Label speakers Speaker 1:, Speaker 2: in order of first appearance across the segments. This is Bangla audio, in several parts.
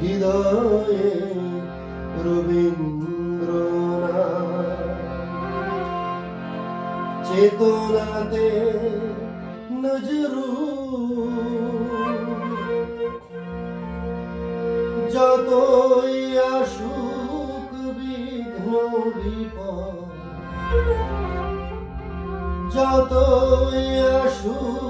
Speaker 1: হৃদয়ে রবীন্দ্রনাথ চেতনাতে নজরু যতই আসুক বিঘ্ন বিপদ যতই আসুক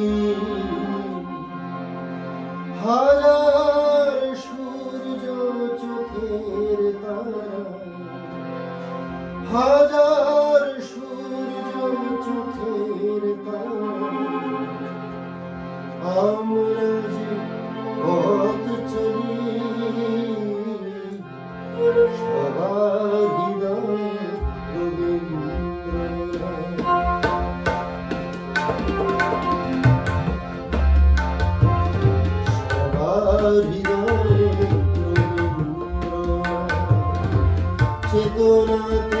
Speaker 1: আমরা যে পথ চলি সবার হৃদয়ে চেতনাতে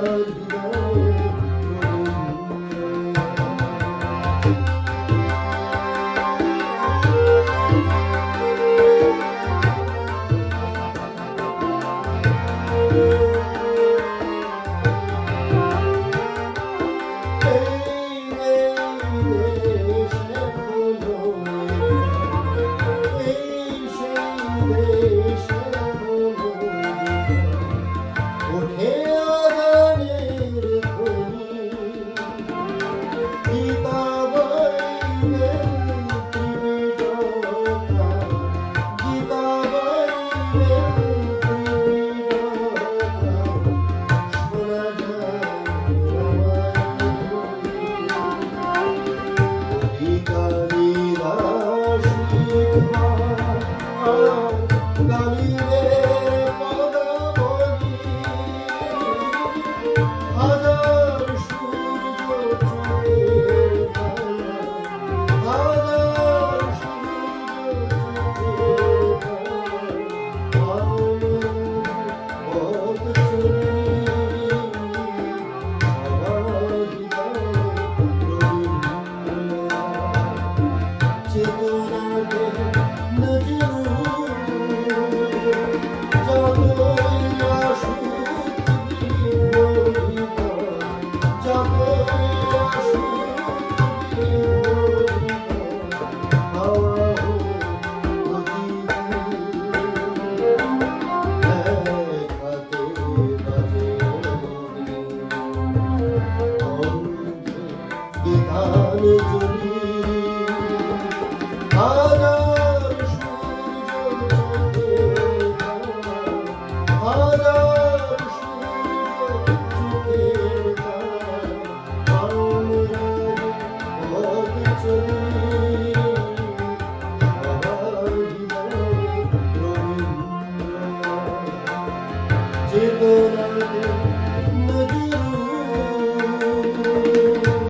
Speaker 1: blood. Oh,